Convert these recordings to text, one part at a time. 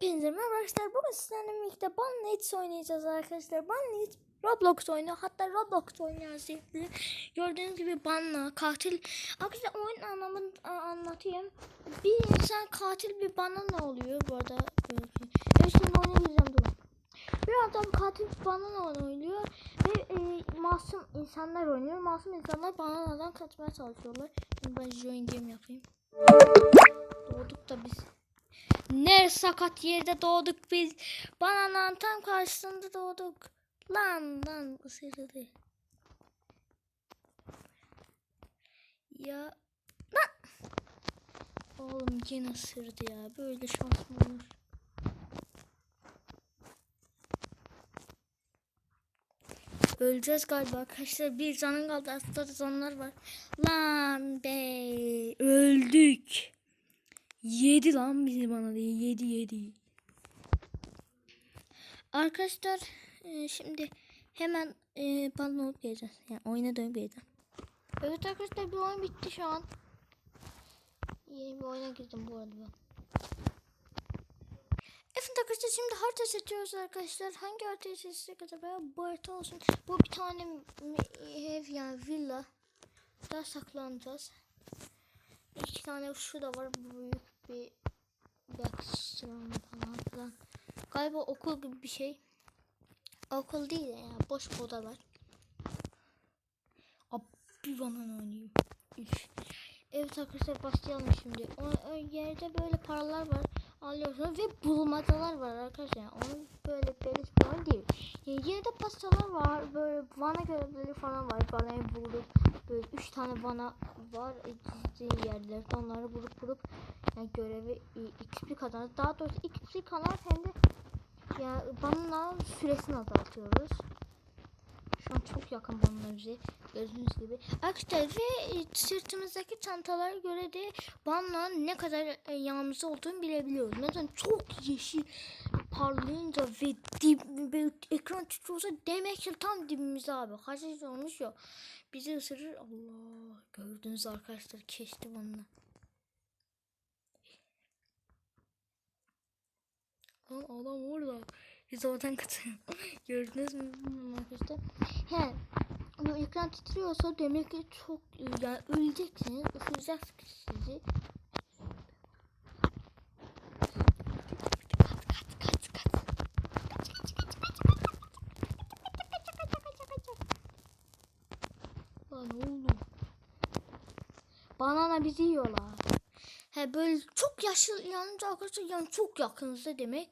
Hepinize merhaba arkadaşlar. Bugün sizlerle birlikte Banlitz oynayacağız arkadaşlar. Banlitz Roblox oyunu. Hatta Roblox oynuyoruz sürekli. Gördüğünüz gibi banla, katil. Arkadaşlar oyun anlamını anlatayım. Bir insan katil bir banana oluyor bu arada. Evet şimdi oyuna gireceğim. Bir adam katil banana oynuyor. Ve e, masum insanlar oynuyor. Masum insanlar bananadan kaçmaya çalışıyorlar. Şimdi ben join game yapayım. Doğduk da biz. Ne sakat yerde doğduk biz. Banananın tam karşısında doğduk. Lan lan ısırdı. Ya lan. Oğlum yine ısırdı ya. Böyle şans mı olur? Öleceğiz galiba arkadaşlar. Bir canın kaldı. Aslında canlar var. Lan be. Öldük. Yedi lan bizi bana diye. Yedi yedi. Arkadaşlar e, şimdi hemen e, bana olup geleceğiz. Yani oyuna dönüp geleceğim. Evet arkadaşlar bir oyun bitti şu an. Yeni bir oyuna girdim bu arada ben. Evet arkadaşlar şimdi harita seçiyoruz arkadaşlar. Hangi haritayı seçsek acaba? Bu harita olsun. Bu bir tane ev yani villa. Daha saklanacağız. İki tane şu da var. Bu büyük bir yakıştırma falan filan. Galiba okul gibi bir şey. Okul değil de ya. Boş odalar. Abi bana oynayayım. Üf. Evet arkadaşlar başlayalım şimdi. O, o yerde böyle paralar var. Alıyorsunuz ve bulmacalar var arkadaşlar. Yani onun böyle beliş falan değil. Yani yerde pastalar var. Böyle vana görevleri falan var. Vanayı bulup böyle üç tane vana var. Gizli yerlerde onları bulup bulup yani görevi e, XP kazanır. Daha doğrusu XP kazanır hem de ya bana süresini azaltıyoruz. Şu an çok yakın bana bize. Gördüğünüz gibi. Arkadaşlar ve e, sırtımızdaki çantalara göre de bana ne kadar e, yağımızda olduğunu bilebiliyoruz. Mesela çok yeşil parlayınca ve dip, böyle ekran titriyorsa demek ki tam dibimizde abi. Kaç yaş olmuş ya. Bizi ısırır. Allah. Gördünüz arkadaşlar kesti bana. Lan adam orada. Biz oradan kaçıyor. Gördünüz mü arkadaşlar. He. Bu ekran titriyorsa demek ki çok yani öleceksiniz. Isıracak sizi. Banana bizi yiyorlar. He böyle çok yaşlı yanınca arkadaşlar yani çok yakınızda demek.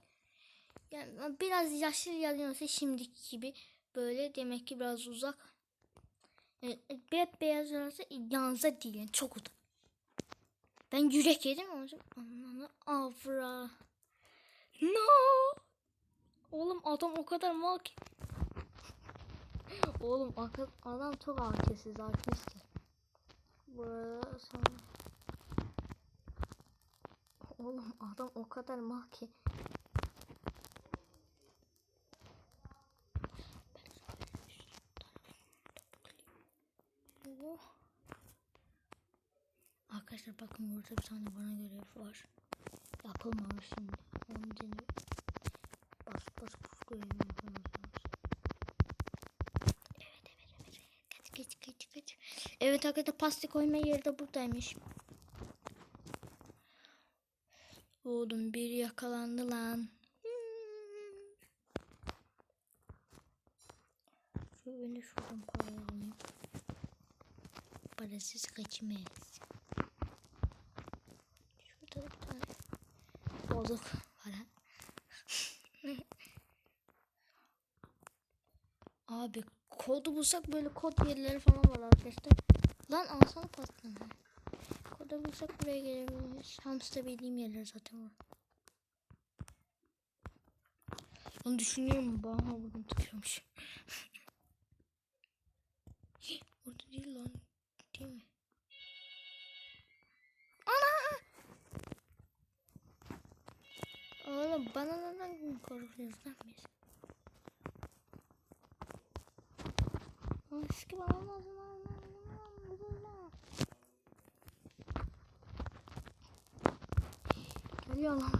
Yani biraz yaşlı yanıyorsa şimdiki gibi böyle demek ki biraz uzak. Yani beyaz yanarsa yanınızda değil yani çok uzak. Ben yürek yedim o yüzden ananı avra. No. Oğlum adam o kadar mal ki. Oğlum adam çok akılsız arkadaşlar. Burada sonra. Oğlum adam o kadar mal ki. Arkadaşlar bakın burada bir tane bana görev var. Yapılmamış şimdi. Onu deniyor. Bas bas bas görevini yapmamız lazım. Evet evet evet. Kaç kaç kaç kaç. Evet arkadaşlar pasta koyma yeri de buradaymış. Oğlum biri yakalandı lan. Şu beni şuradan alayım. Parasız kaçmaz. Şurada bir tane bozuk para. Abi kodu bulsak böyle kod yerleri falan var arkadaşlar. Lan alsana pastanı. Kodu bulsak buraya gelebiliriz. Hamster bildiğim yerler zaten var. Onu düşünüyorum bana bugün tutuyormuş. Orada değil lan. Değil mi? Ama bananadan korkuyoruz lan biz. Eski bananadan Geliyor lan.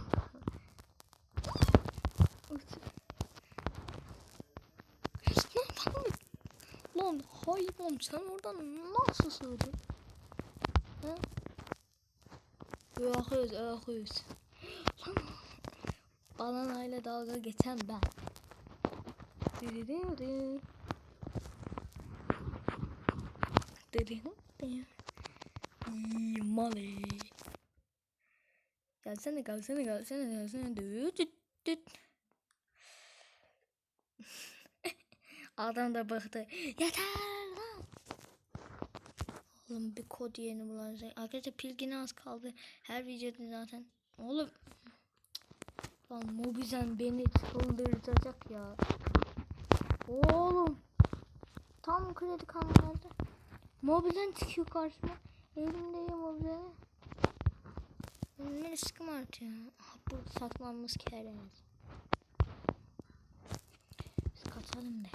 Lan hayvan sen oradan nasıl sığdın? He? Öküz öküz. Lan bananayla dalga geçen ben. Mali. Gelsene gelsene gelsene gelsene. Düt düt. Adam da baktı. Yeter lan. Oğlum bir kod yerini bulacak. Arkadaşlar pilgine az kaldı. Her videoda zaten. Oğlum. Lan Mobizen beni çıldırtacak ya. Oğlum. Tam kredi kartı. Mobizen çıkıyor karşıma. Elimde Mobizen. Benim riskım artıyor. Burada saklanmış kereniz. Biz kaçalım da.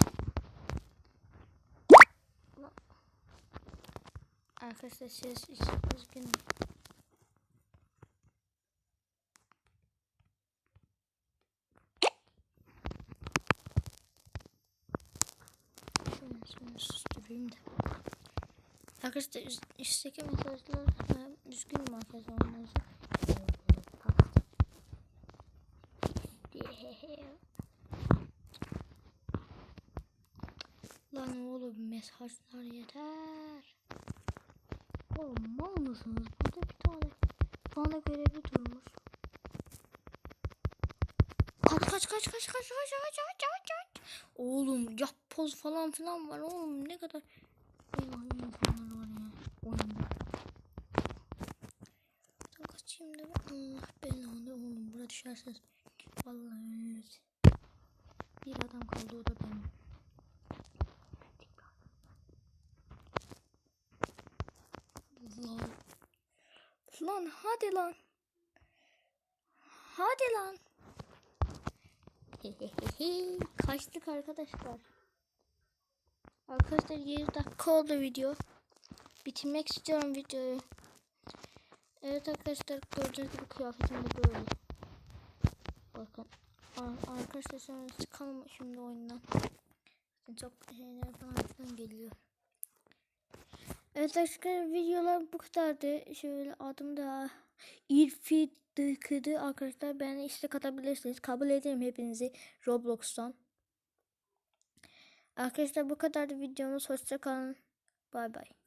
Arkadaşlar için üzgünüm. Da. Arkadaşlar üst- üstteki mesajlar üzgünüm arkadaşlar sonra. Lan oğlum mesajlar yeter. Oğlum mal mısınız? Burada bir tane tane görevi durmuş. Kaç kaç kaç kaç kaç kaç kaç kaç kaç. Oğlum yap poz falan filan var oğlum ne kadar Eyvah insanlar var ya oyunda. Kaçayım da Allah belanı oğlum burada düşerseniz vallahi ölürüz. Bir adam kaldı o da benim. Lan. Lan hadi lan. Hadi lan. Kaçtık arkadaşlar. Arkadaşlar 7 dakika oldu video. Bitirmek istiyorum videoyu. Evet arkadaşlar gördüğünüz gibi kıyafetim de böyle. Bakın. Ar- Arkadaşlar sonra çıkalım şimdi oyundan. Çok şeyler falan geliyor. Evet arkadaşlar videolar bu kadardı. Şöyle adım da İrfi Dıkıdı arkadaşlar. Ben istek atabilirsiniz. Kabul ederim hepinizi Roblox'tan. Arkadaşlar bu kadardı videomuz. Hoşça kalın. Bay bay.